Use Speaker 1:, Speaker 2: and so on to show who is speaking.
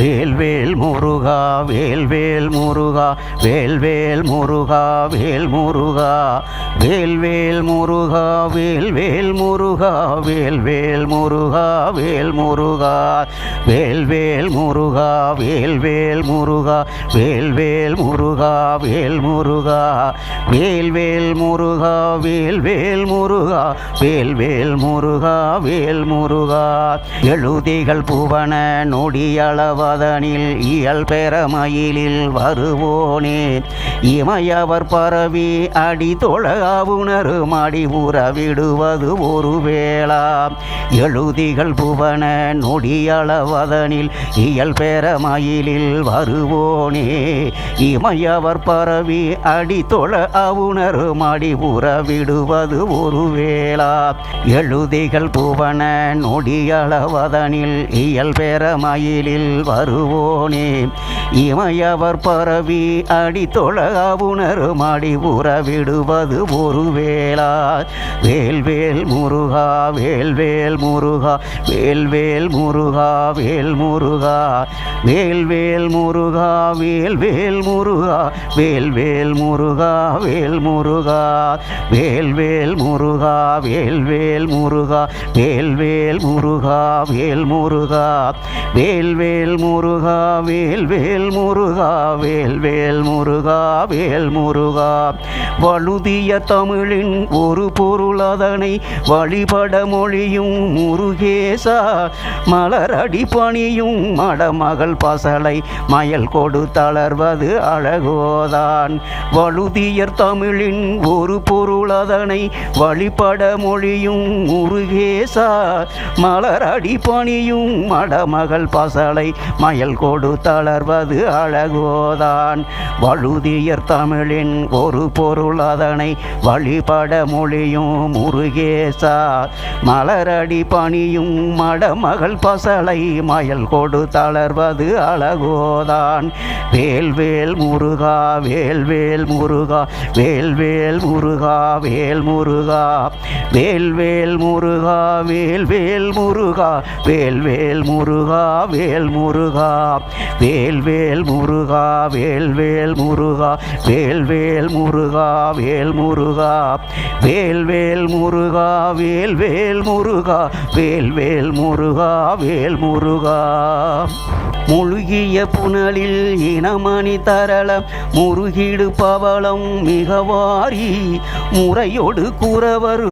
Speaker 1: வேல்வேல் முருகா வேல்வேல் முருகா வேல்வேல் முருகா வேல் முருகா வேல்வேல் முருகா வேல்வேல் முருகா வேல்வேல் முருகா வேல் முருகா வேல்வேல் முருகா வேல்வேல் முருகா வேல்வேல் முருகா வேல் முருகா வேல்வேல் முருகா வேல்வேல் முருகா வேல்வேல் முருகா வேல் முருகா எழுதிகள் புவன நொடியளவதனில் இயல் பெறமயிலில் வருவோனே. இமயவர் பரவி அடி தொழாவுணரு மடி உறவிடுவது ஒரு வேளா எழுதிகள் புவன நொடியளவதனில் இயல் பெறமயிலில் வருவோனே. இமயவர் பரவி அடி தொழ அவுணரு மடி உறவிடுவது ஒரு வேளா எழுதிகள் புவன நொடியளவதனில் இயல் பெறமயிலில் வருவோனே. இமயவர் பரவி அடி தொழ உணரு மடி உறவிடுவது ஒரு வேளா வேல்வேல் முருகா வேல்வேல் முருகா வேல்வேல் முருகா வேல் முருகா வேல்வேல் முருகா வேல்வேல் முருகா வேல்வேல் முருகா வேல் முருகா வேல்வேல் முருகா வேல்வேல் முருகா வேல்வேல் முருகா வேல் முருகா வேல்வேல் முருகா வேல்வேல் முருகா வேல்வேல் முருகா வேல் முருகா வழுதிய தமிழின் ஒரு பொருள் அதனை வழிபட மொழியும் முருகேசா மலரடி பணியும் மடமகள் பசலை மயல் கொடு தளர்வது அழகோதான். வழுதியர் தமிழின் ஒரு பொருள் அதனை வழிபட மொழியும் முருகேசா மலரடி பணியும் மடமகள் பசலை மயல் கொடு தளர்வது அழகோதான். உயர் தமிழின் ஒரு பொருள் அதனை வழிபட மொழியும் முருகேசா மலரடி பணியும் மடமகள் பசலை மயல் கொடு தளர்வது அழகோதான். வேல்வேல் முருகா வேல்வேல் முருகா வேல்வேல் முருகா வேல் முருகா. வேல்வேல் முருகா வேல்வேல் முருகா வேல்வேல் முருகா வேல் முருகா. வேல்வேல் முருகா வேல்வேல் முருகா வேல்வேல் முருகா வேல் முருகா வேல்வேல் முருகா வேல்வேல் முருகா வேல்வேல் முருகா வேல் முருகா. முழுகிய புனலில் இனமணி தரளம் முருகிடு பவளம் மிகவாரி முறையோடு கூறவர்